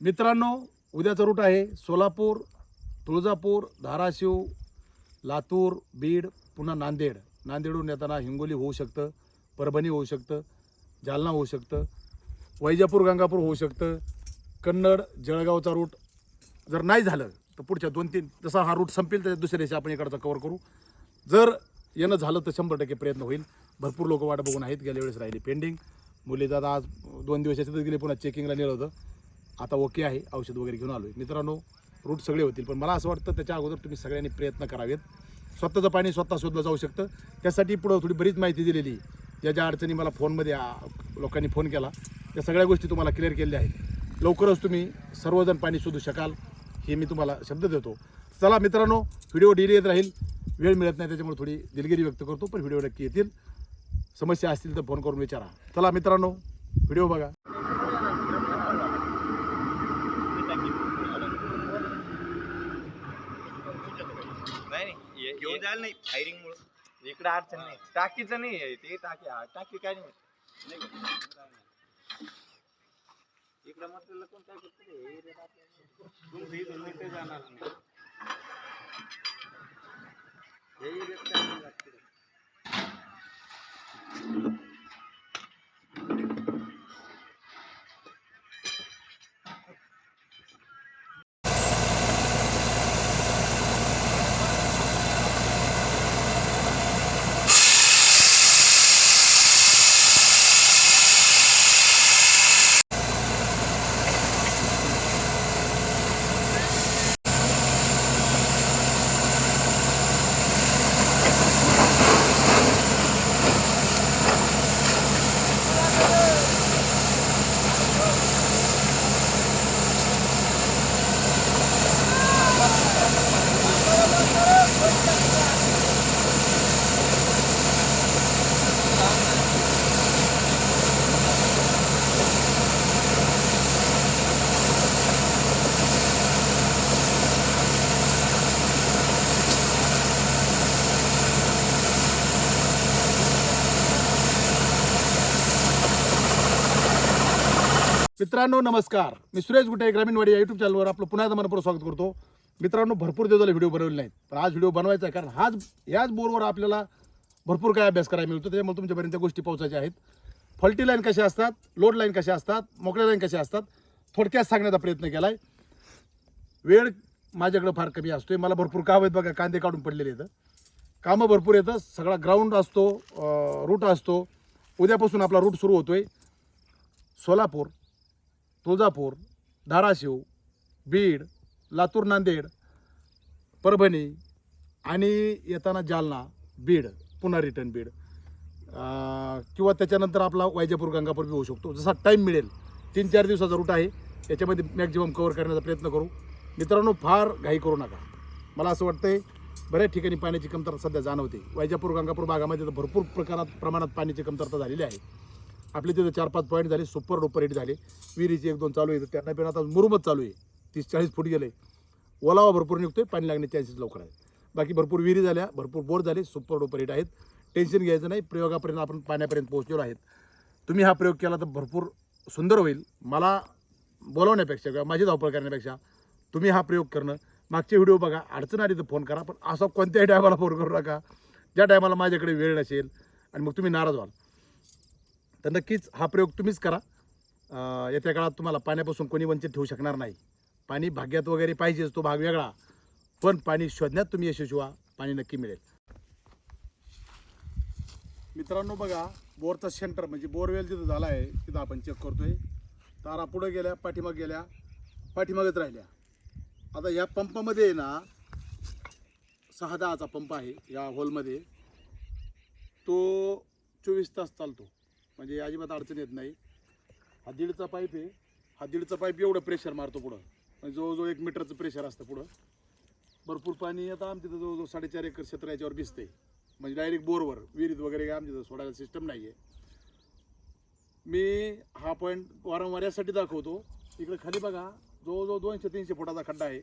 मित्रांनो उद्याचा रूट आहे सोलापूर तुळजापूर धाराशिव लातूर बीड पुन्हा नांदेड. नांदेडहून येताना हिंगोली होऊ शकतं परभणी होऊ शकतं जालना होऊ शकतं वैजापूर गंगापूर होऊ शकतं कन्नड जळगावचा रूट जर नाही झालं तर पुढच्या दोन तीन जसा हा रूट संपेल तर दुसऱ्या दिवशी आपण इकडचा कवर करू. जर येणं झालं तर शंभर टक्के प्रयत्न होईल. भरपूर लोक वाट बघून आहेत गेल्या वेळेस राहिली पेंडिंग मुली दादा आज दोन दिवस याच्यातच गेले पुन्हा चेकिंगला नेलं होतं. आता ओके आहे औषध वगैरे घेऊन आलो आहे मित्रांनो रूट सगळे होतील पण मला असं वाटतं त्याच्या अगोदर तुम्ही सगळ्यांनी प्रयत्न करावेत. स्वतःचं पाणी स्वतः शोधलं जाऊ शकतं. त्यासाठी पुढं थोडी बरीच माहिती दिलेली ज्या ज्या अडचणी मला फोनमध्ये लोकांनी फोन केला त्या सगळ्या गोष्टी तुम्हाला क्लिअर केलेल्या आहेत. लवकरच तुम्ही सर्वजण पाणी शोधू शकाल हे मी तुम्हाला शब्द देतो. चला मित्रांनो व्हिडिओ डिले येत राहील. वेळ मिळत नाही त्याच्यामुळे थोडी दिलगिरी व्यक्त करतो पण व्हिडिओ नक्की येतील. समस्या असतील तर फोन करून विचारा. चला मित्रांनो व्हिडिओ बघा नाही नाही नाही फायरिंग मुळे इकडे अडचण नाही. टाकीचं नाही आहे ते टाकी हा टाकी काय नाही. इकडं मटेरियल कोण काय करतं तुमचं इथून जाणार नाही हे एरियात काय नाही लागतं. मित्रांनो नमस्कार. मी सुरेश गुटे ग्रामीणवाडी या युट्यूब चॅनलवर आपलं पुन्हा एकदा मनपूर्वक स्वागत करतो. मित्रांनो भरपूर दिवस झाले व्हिडिओ बनवले नाहीत पण आज व्हिडिओ बनवायचा आहे कारण हाच याच बोरवर आपल्याला भरपूर काय अभ्यास करायला मिळतो त्याच्यामुळे तुमच्यापर्यंत त्या गोष्टी पोहोचायच्या आहेत. फॉल्टी लाईन कशा असतात लोड लाईन कशा असतात मोकळ्या लाईन कशा असतात थोडक्यात सांगण्याचा प्रयत्न केला आहे वेळ माझ्याकडं फार कमी असतोय मला भरपूर काम आहेत बघा कांदे काढून पडलेले आहेत. कामं भरपूर येतं सगळा ग्राउंड असतो रूट असतो. उद्यापासून आपला रूट सुरू होतोय. सोलापूर तुळजापूर धाराशिव बीड लातूर नांदेड परभणी आणि येताना जालना बीड पुन्हा रिटर्न बीड. किंवा त्याच्यानंतर आपला वायजापूर गंगापूर बी होऊ शकतो. जसा टाईम मिळेल तीन चार दिवसाचा रूट आहे. याच्यामध्ये मॅक्झिमम कवर करण्याचा प्रयत्न करू. मित्रांनो फार घाई करू नका. मला असं वाटतंय बऱ्याच ठिकाणी पाण्याची कमतरता सध्या जाणवते. वैजापूर गंगापूर भागामध्ये तर भरपूर प्रकारात प्रमाणात पाण्याची कमतरता झालेली आहे. आपले तिथे चार पाच पॉईंट झाले सुपर डुपर हिट झाले. विहिरीचे एक दोन चालू आहे तर त्यांना पण आता मुरुमच चालू आहे. तीस चाळीस फूट गेले ओलावा भरपूर निघतोय पाणी लागण्याचे चान्सेस लवकर आहेत. बाकी भरपूर विहिरी झाल्या भरपूर बोर झाले सुपर डुपर हिट आहेत. टेन्शन घ्यायचं नाही प्रयोगापर्यंत आपण पाण्यापर्यंत पोहोचलेलो आहेत. तुम्ही हा प्रयोग केला तर भरपूर सुंदर होईल. मला बोलवण्यापेक्षा किंवा माझी धावपळ करण्यापेक्षा तुम्ही हा प्रयोग करणं. मागचे व्हिडिओ बघा अडचण आली तर फोन करा पण असा कोणत्याही टायमाला फोन करू नका. ज्या टायमाला माझ्याकडे वेळ नसेल आणि मग तुम्ही नाराज व्हाल. तर नक्कीच हा प्रयोग तुम्हीच करा. येत्या काळात तुम्हाला पाण्यापासून कोणी वंचित ठेवू शकणार नाही. पाणी भाग्यात वगैरे पाहिजेच तो भाग वेगळा. पण पाणी शोधण्यात तुम्ही यशस्वी व्हा पाणी नक्की मिळेल. मित्रांनो बघा बोरचा सेंटर म्हणजे बोरवेल जिथं झाला आहे तिथं आपण चेक करतोय. तारा पुढे गेल्या पाठीमाग गेल्या पाठीमागच राहिल्या. आता या पंपामध्ये आहे ना सहा दहाचा पंप आहे या हॉलमध्ये तो चोवीस तास चालतो. म्हणजे अजिबात अडचण येत नाही. हा दीडचा पाईप आहे. हा दीडचा पाईप एवढं प्रेशर मारतो पुढं. म्हणजे जवळजवळ एक मीटरचं प्रेशर असतं पुढं. भरपूर पाणी आता आमच्या इथं जवळजवळ साडेचार एकर क्षेत्र याच्यावर भिजते म्हणजे डायरेक्ट बोरवर विहिरीत वगैरे काय आमच्या सोडायला सिस्टम नाही आहे मी हा पॉईंट वारंवार यासाठी दाखवतो. इकडे खाली बघा जवळजवळ दोनशे तीनशे फुटाचा खड्डा आहे.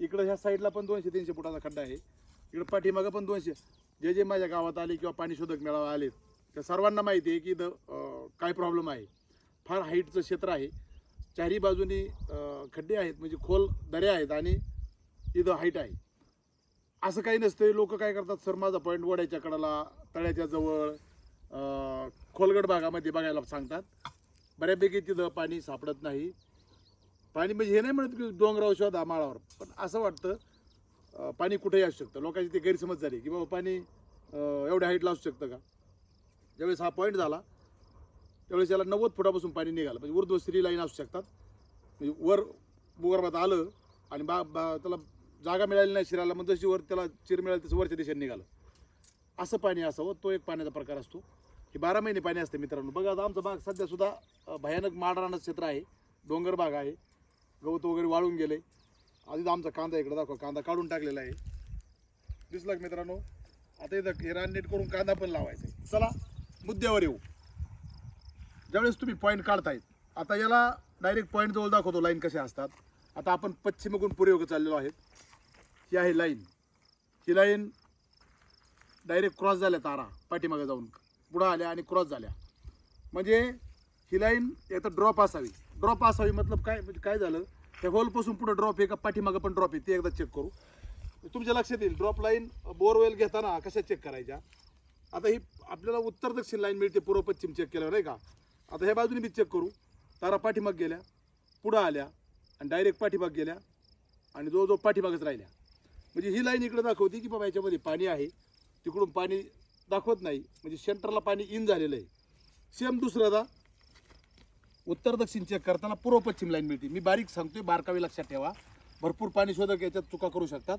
इकडं ह्या साईडला पण दोनशे तीनशे फुटाचा खड्डा आहे. इकडं पाठीमागं पण दोनशे जे जे माझ्या गावात आले किंवा पाणी शोधक मेळावा आलेत त्या सर्वांना माहिती आहे की इथं काय प्रॉब्लेम आहे? फार हाईटचं क्षेत्र आहे. चारी बाजूनी खड्डे आहेत म्हणजे खोल दऱ्या आहेत आणि इथं हाईट आहे. असं काही नसतं लोक काय करतात? सर माझा पॉईंट वड्याच्या कडाला तळ्याच्या जवळ खोलगड भागामध्ये बघायला सांगतात. बऱ्यापैकी तिथं पाणी सापडत नाही. पाणी म्हणजे हे नाही म्हणत की डोंगराव शोधा माळावर. पण असं वाटतं पाणी कुठेही असू शकतं. लोकांची ते गैरसमज झाली की बाबा पाणी एवढ्या हाईटला असू शकतं का? ज्यावेळेस हा पॉईंट झाला त्यावेळेस याला नव्वद फुटापासून पाणी निघालं. म्हणजे ऊर्ध्व स्त्री लाईन असू शकतात. म्हणजे वर भूगर्भात आलं आणि बा बा त्याला जागा मिळाली नाही शिरायला मग जशी वर त्याला चिर मिळाली तसं वरच्या दिशेने निघालं. असं पाणी असावं तो एक पाण्याचा प्रकार असतो. हे बारा महिने पाणी असते मित्रांनो. बघा आता आमचा भाग सध्यासुद्धा भयानक माडरानं क्षेत्र आहे. डोंगर भाग आहे. गवत वगैरे वाळून गेले. आधीच आमचा कांदा इकडे दाखवा. कांदा काढून टाकलेला आहे. दिसला मित्रांनो? आता इथं हे रान नीट करून कांदा पण लावायचा आहे. चला. मुद्द्यावर येऊ. ज्यावेळेस तुम्ही पॉईंट काढतायत आता याला डायरेक्ट पॉईंट जवळ दाखवतो लाईन कशा असतात. आता आपण पश्चिमेकडून पूर्वेकडे चाललेलो आहेत. ही आहे लाईन ही लाईन डायरेक्ट क्रॉस झाल्या तारा पाठीमागे जाऊन. पुढं आल्या आणि क्रॉस झाल्या. म्हणजे ही लाईन तर ड्रॉप असावी. ड्रॉप असावी मतलब काय? म्हणजे काय झालं? त्या होलपासून पुढं ड्रॉप आहे का पाठीमागं पण ड्रॉप आहे. ते एकदा चेक करू. तुमच्या लक्षात येईल ड्रॉप लाईन बोरवेल घेताना कशा चेक करायच्या? आता ही आपल्याला उत्तर दक्षिण लाईन मिळते पूर्व पश्चिम चेक केल्यावर नाही का? आता ह्या बाजूने मी चेक करू. तारा पाठीमाग गेल्या पुढं आल्या आणि डायरेक्ट पाठीमाग गेल्या आणि जवळजवळ पाठीमागच राहिल्या. म्हणजे ही लाईन इकडं दाखवते की बाबा याच्यामध्ये पाणी आहे. तिकडून पाणी दाखवत नाही. म्हणजे सेंटरला पाणी इन झालेलं आहे. सेम दुसरं उत्तर दक्षिण चेक करताना पूर्व पश्चिम लाईन मिळते. मी बारीक सांगतोय बारकावी लक्षात ठेवा. भरपूर पाणी शोधक याच्यात चुका करू शकतात.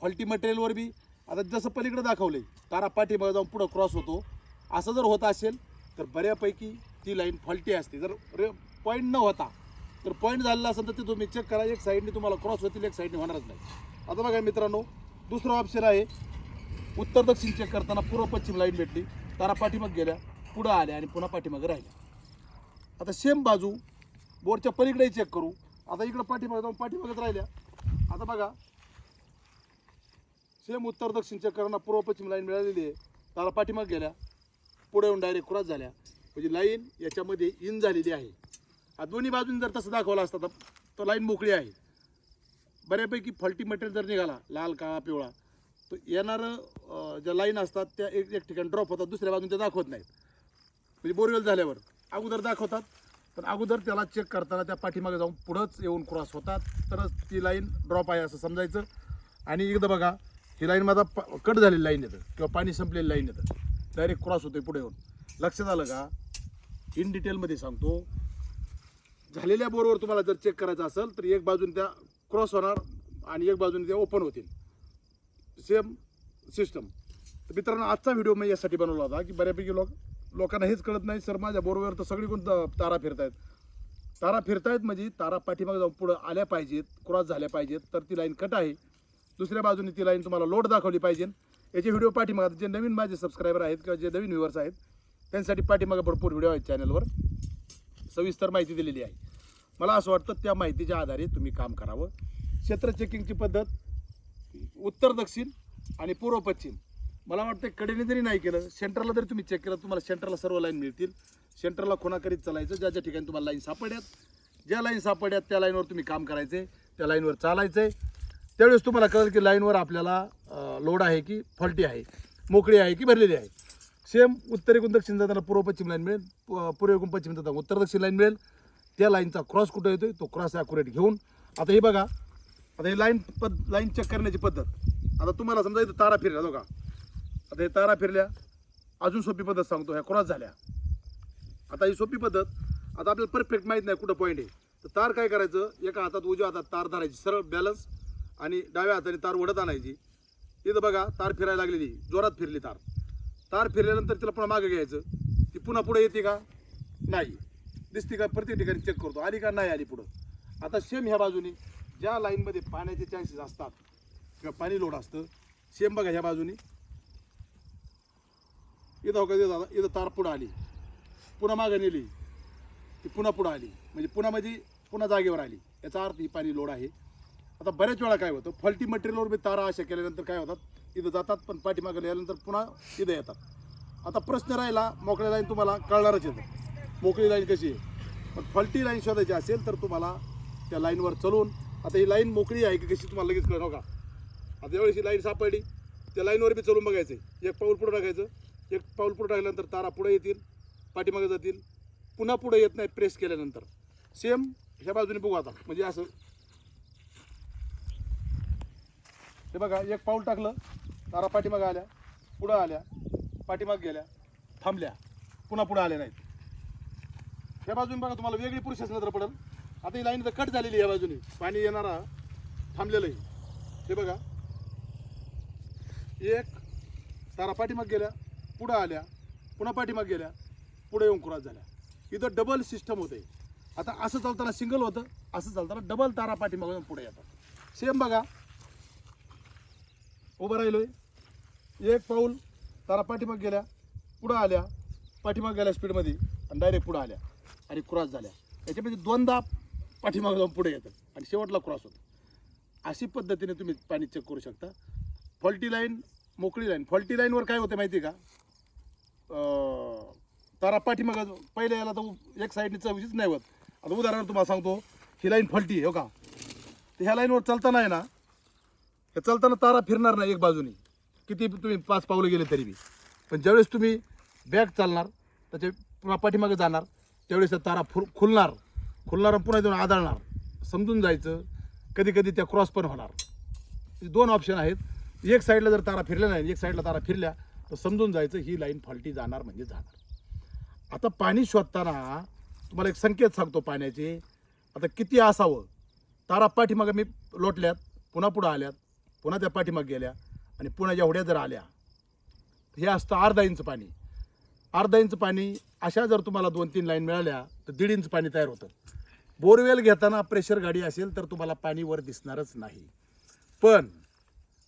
फॉल्टी मटेरियलवर बी आता जसं पलीकडे दाखवले तारा पाठीमागे जाऊन पुढं क्रॉस होतो. असं जर होत असेल तर बऱ्यापैकी ती लाईन फॉल्टी असते. जर रे पॉईंट न होता तर पॉईंट झालेला असेल तर ते तुम्ही चेक करा. एक साईडने तुम्हाला क्रॉस होतील एक साईडने होणारच नाही. आता बघा मित्रांनो दुसरं ऑप्शन आहे. उत्तर दक्षिण चेक करताना पूर्व पश्चिम लाईन भेटली. तारा पाठीमाग गेल्या पुढं आल्या आणि पुन्हा पाठीमागे राहिल्या. आता सेम बाजू बोरच्या पलीकडेही चेक करू. आता इकडं पाठीमागे जाऊन पाठीमागेच राहिल्या. आता बघा सेम उत्तर दक्षिण चक्रांना पूर्व पश्चिम लाईन मिळालेली आहे. त्याला पाठीमाग गेल्या. पुढे येऊन डायरेक्ट क्रॉस झाल्या. म्हणजे लाईन याच्यामध्ये इन झालेली आहे. हा दोन्ही बाजून जर तसं दाखवलं असतं तर तो लाईन मोकळी आहे. बऱ्यापैकी फल्टी मटेरियल जर निघाला लाल काळा पिवळा तर येणारं ज्या लाईन असतात त्या एक एक ठिकाणी ड्रॉप होतात दुसऱ्या बाजून त्या दाखवत नाहीत. म्हणजे बोरवेल झाल्यावर. अगोदर दाखवतात पण अगोदर त्याला चेक करताना त्या पाठीमागे जाऊन पुढंच येऊन क्रॉस होतात. तरच ती लाईन ड्रॉप आहे असं समजायचं. आणि एकदा बघा ही लाईन माझा प- कट झालेली लाईन येतं. किंवा पाणी संपलेली लाईन येतं. डायरेक्ट क्रॉस होतोय पुढे येऊन. लक्षात आलं का? इन डिटेलमध्ये सांगतो. झालेल्या बोरवर तुम्हाला जर चेक करायचं असेल तर एक बाजून त्या क्रॉस होणार आणि एक बाजूने त्या ओपन होतील. सेम सिस्टम तर मित्रांनो आजचा व्हिडिओ मी यासाठी बनवला होता की बऱ्यापैकी लोक लोकांना हेच कळत नाही सर माझ्या बोरवर तर सगळीकडून त- तारा फिरतायत? तारा फिरतायत म्हणजे तारा पाठीमागे जाऊन पुढं आल्या पाहिजेत क्रॉस झाल्या पाहिजेत तर ती लाईन कट आहे. दुसऱ्या बाजूने ती लाईन तुम्हाला लोड दाखवली पाहिजे. याचे व्हिडिओ पाठीमागा जे नवीन माझे सबस्क्रायबर आहेत किंवा जे नवीन व्ह्युअर्स आहेत त्यांसाठी पाठीमागा भरपूर व्हिडिओ आहेत चॅनलवर सविस्तर माहिती दिलेली आहे. मला असं वाटतं त्या माहितीच्या आधारे तुम्ही काम करावं. क्षेत्र चेकिंगची पद्धत उत्तर दक्षिण आणि पूर्व पश्चिम. मला वाटतं कडेने जरी नाही केलं सेंटरला जरी तुम्ही चेक केलं तुम्हाला सेंटरला सर्व लाईन मिळतील. सेंटरला खुणा करीत चालायचं ज्या ज्या ठिकाणी तुम्हाला लाईन सापड्यात ज्या लाईन सापड्यात त्या लाईनवर तुम्ही काम करायचे त्या लाईनवर चालायचं आहे त्यावेळेस तुम्हाला कळेल की लाईनवर आपल्याला लोड आहे की फॉल्टी आहे मोकळी आहे की भरलेली आहे. सेम उत्तरेकडून दक्षिण जाताना पूर्व पश्चिम लाईन मिळेल प- पूर्वेकडून पश्चिम जाताना उत्तर दक्षिण लाईन मिळेल. त्या लाईनचा क्रॉस कुठं येतोय? तो क्रॉस ॲक्युरेट घेऊन आता हे बघा आता हे लाईन पद लाईन चेक करण्याची पद्धत. आता तुम्हाला समजा इथं तारा फिरल्या बघा. आता हे तारा फिरल्या अजून सोपी पद्धत सांगतो ह्या क्रॉस झाल्या. आता ही सोपी पद्धत आता आपल्याला परफेक्ट माहीत नाही कुठं पॉईंट आहे. तर तार काय करायचं? एका हातात उजव्या हातात तार धरायची सरळ बॅलन्स आणि डाव्या हाताने तार ओढत आणायची. इथं बघा तार फिरायला लागलेली जोरात फिरली तार. तार फिरल्यानंतर तिला पुन्हा मागे घ्यायचं. ती पुन्हा पुढे येते का? नाही. दिसते का? प्रत्येक ठिकाणी चेक करतो. आली का? नाही आली पुढं. आता सेम ह्या बाजूनी ज्या लाईनमध्ये पाण्याचे चान्सेस असतात किंवा पाणी लोड असतं सेम बघा ह्या बाजूनी. इथं हो का इथं इथं तार पुढं आली. पुन्हा मागे नेली. ती पुन्हा पुढं आली. म्हणजे पुन्हा म्हणजे पुन्हा जागेवर आली. याचा अर्थ ही पाणी लोड आहे. आता बऱ्याच वेळा काय होतं फॉल्टी मटेरियलवर बी तारा अशा केल्यानंतर काय होतात इथं जातात पण पाठीमागं लिहिल्यानंतर पुन्हा इथं येतात. आता प्रश्न राहिला मोकळ्या लाईन तुम्हाला कळणारच येतं मोकळी लाईन कशी आहे? पण फॉल्टी लाईन शोधायची असेल तर तुम्हाला त्या लाईनवर चलून आता ही लाईन मोकळी आहे की कशी तुम्हाला लगेच कळणार हो का? आता यावेळेस ही लाईन सापडली त्या लाईनवर बी चलून बघायचं एक पाऊल पुढं टाकायचं एक पाऊल पुढं टाकल्यानंतर तारा पुढे येतील पाठीमागे जातील पुन्हा पुढे येत नाही प्रेस केल्यानंतर. सेम ह्या बाजूने बघू आता. म्हणजे असं हे बघा एक पाऊल टाकलं तारा पाठीमाग आल्या पुढं आल्या पाठीमाग गेल्या थांबल्या पुन्हा पुढं आल्या नाहीत. या बाजूने बघा तुम्हाला वेगळी पुरुषच नजर पडेल. आता ही लाईन तर कट झालेली आहे या बाजूने. पाणी येणारा थांबलेलं आहे हे बघा. एक तारा पाठीमाग गेल्या पुढं आल्या पुन्हा पाठीमाग गेल्या पुढे येऊन कुरात झाल्या. इथं डबल सिस्टम होते आता असं चालताना सिंगल होतं असं चालताना डबल तारा पाठीमागून पुढे येतात. सेम बघा. उभं राहिलोय. एक पाऊल तारा पाठीमाग गेल्या पुढं आल्या पाठीमाग गेल्या स्पीडमध्ये आणि डायरेक्ट पुढं आल्या आणि क्रॉस झाल्या. याच्यापैकी दोनदा पाठीमाग जाऊन पुढे येतात आणि शेवटला क्रॉस होतो अशी पद्धतीने तुम्ही पाणी चेक करू शकता. फॉल्टी लाईन मोकळी लाईन फॉल्टी लाईनवर काय होतं माहिती आहे का तारा पाठीमाग पहिले याला तर एक साईडने चवीच नाही होत. आता उदाहरण तुम्हाला सांगतो. ही लाईन फॉल्टी आहे हो का? तर ह्या लाईनवर चालताना आहे ना हे चालताना तारा फिरणार नाही एक बाजूने. किती तुम्ही पाच पावलं गेले तरी बी. पण ज्यावेळेस तुम्ही बॅग चालणार त्याच्या पुन्हा पाठीमागे जाणार त्यावेळेस त्या तारा फुल खुलणार. खुलणार पुन्हा देऊन आदळणार. समजून जायचं कधी कधी त्या क्रॉस पण होणार. हे दोन ऑप्शन आहेत. एक साईडला जर तारा फिरल्या नाही एक साईडला तारा फिरल्या तर समजून जायचं ही लाईन फॉल्टी जाणार म्हणजे जाणार. आता पाणी शोधताना तुम्हाला एक संकेत सांगतो पाण्याचे. आता किती असावं? तारा पाठीमागं मी लोटल्यात पुन्हा पुढं आल्यात. पुन्हा त्या पाठीमाग गेल्या आणि पुन्हा एवढ्या जर आल्या हे असतं अर्धा इंच पाणी. अर्धा इंच पाणी अशा जर तुम्हाला दोन तीन लाईन मिळाल्या तर दीड इंच पाणी तयार होतं. बोरवेल घेताना प्रेशर गाडी असेल तर तुम्हाला पाणी वर दिसणारच नाही. पण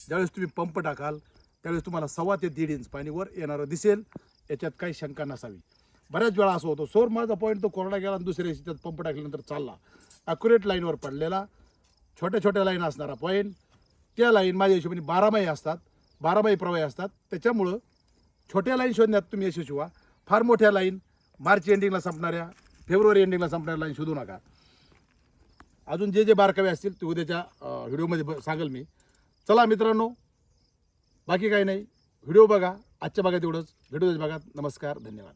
ज्यावेळेस तुम्ही पंप टाकाल त्यावेळेस तुम्हाला सव्वा ते दीड इंच पाणी वर येणारं दिसेल. याच्यात काही शंका नसावी. बऱ्याच वेळा असं होतं सोर माझा पॉईंट तो कोरडा गेला आणि दुसऱ्या त्यात पंप टाकल्यानंतर चालला. ॲक्युरेट लाईनवर पडलेला छोट्या छोट्या लाईन असणारा पॉईंट त्या लाईन माझ्या हिशोबाने बारामाही असतात बारामाही प्रवाही असतात. त्याच्यामुळं छोट्या लाईन शोधण्यात तुम्ही यशस्वी व्हा. फार मोठ्या लाईन मार्च एंडिंगला संपणाऱ्या फेब्रुवारी एंडिंगला संपणाऱ्या लाईन शोधू नका. अजून जे जे बारकावे असतील ते उद्याच्या व्हिडिओमध्ये ब- सांगेल मी. चला मित्रांनो बाकी काही नाही. व्हिडिओ बघा आजच्या भागात एवढंच. व्हिडिओ भागात. नमस्कार धन्यवाद.